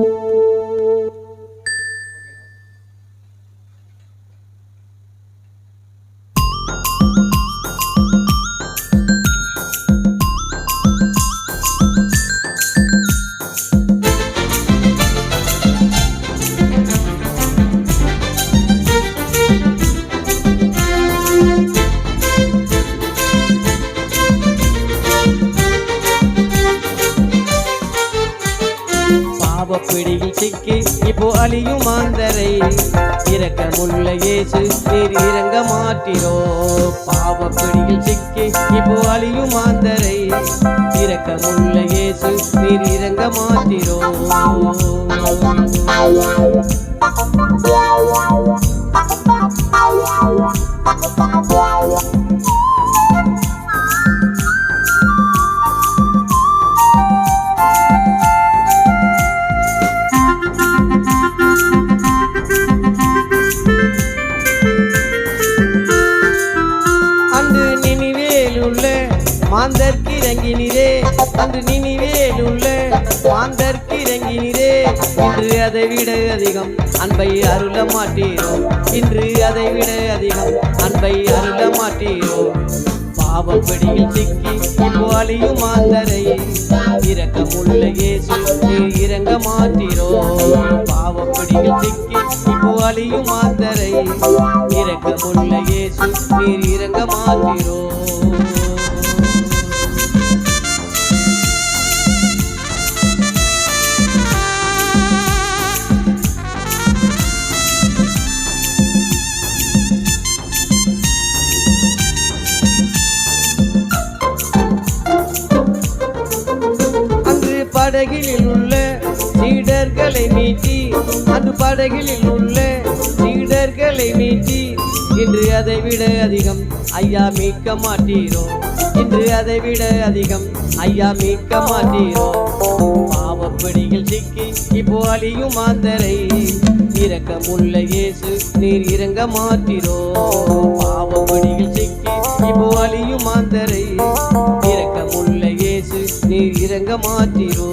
Música பாவப்பிடியில் சிக்கி இப்போ அழியும் மாந்தரை. இரக்கமுள்ள இயேசு நீர் இறங்க மாட்டிரோ. பாவப்பிடியில் சிக்கி இப்போ அழியும் மாந்தரை. இரக்கமுள்ள இயேசு நீர் இறங்க மாட்டிரோ. Yeah, yeah, yeah. மாந்தர்க்கு அன்று நினைவேல் உள்ள. இறங்கினிரே இன்று அதை விட அதிகம். அன்பை அருள மாட்டீரோ? இன்று அதை விட அதிகம். அன்பை அருள மாட்டீரோ? பாவப்படியில் சிக்கி வாழியும் மாந்தரையே மாந்தரை இரக்கமுள்ள இயேசு இறங்க மாட்டீரோ? பாவப்படியில் சிக்கி வாழியும் மாந்தரையே மாந்தரை இரக்கமுள்ள இயேசு நீர் இறங்க மாட்டீரோ? படகிலில் உள்ள சீடர்களை மீட்டி அந்த படகிலில் உள்ள சீடர்களை மீட்டி இன்று அதை விட அதிகம் ஐயா மீட்க மாட்டீரோ? இன்று அதை விட அதிகம் ஐயா மீட்க மாட்டீரோ? பாவப்படியில் சிக்கி இப்போ அழியும் மாந்தரை இரக்கமுள்ள இயேசு நீர் இறங்க மாட்டீரோ? பாவப்படியில் சிக்கி இப்போ அழியும் மாந்தரை இரக்கமுள்ள இயேசு நீர் இறங்க மாட்டீரோ?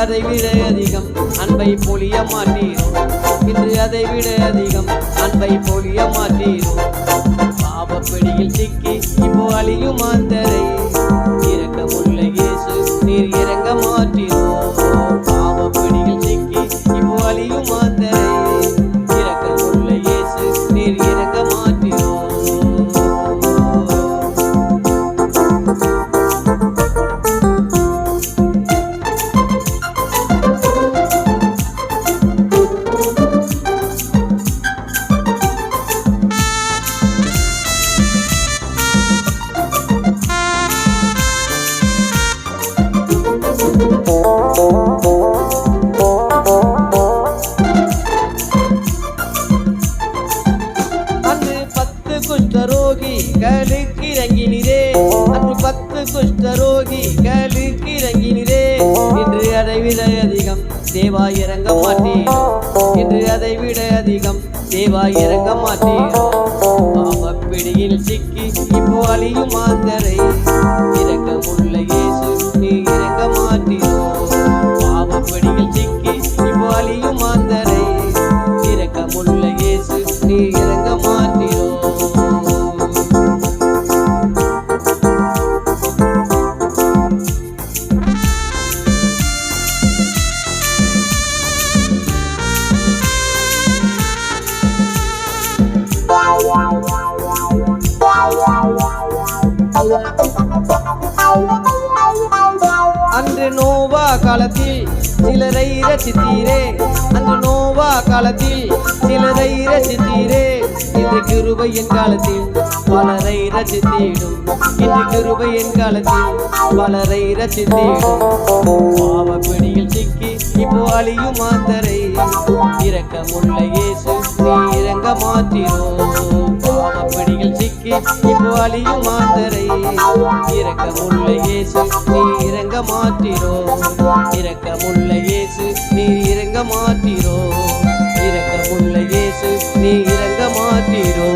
அதை விட அதிகம் அன்பை பொழிய மாட்டீரோ. இன்று அதை விட அதிகம் அன்பை பொழிய மாட்டீரோ. இப்போ அந்த குஷ்டரோகி களுக்கு இறங்கினிரே இன்று அதை விட அதிகம் தேவா இறங்க மாட்டேன். இன்று அதை விட அதிகம் தேவா இறங்க மாட்டீரோ பாவப்பிடியில் சிக்கி இப்போ அழியும் மாந்தரை அன்று நோவா காலத்தில் சிலரை ரசித்தீரே. அன்று நோவா காலத்தில் சிலரை ரசித்தீரே. இன்று கிருபையின் காலத்தில் பலரை ரசித்தீடும். இன்று கிருபையின் காலத்தில் பலரை ரசித்தீடும். பாவப்பிடியில் சிக்கி இப்போ அழியும் மாந்தரை இரக்கமுள்ள இயேசு நீ இறங்க மாத்திரோ எனக்கு இப்போ அழியும் மாத்தரை. இறக்கமுள்ள இயேசு நீ இறங்க மாற்றிரோ இறக்கமுள்ள இயேசு நீ இறங்க மாற்றிரோ இறக்கமுள்ள இயேசு நீ இறங்க மாற்றிரோ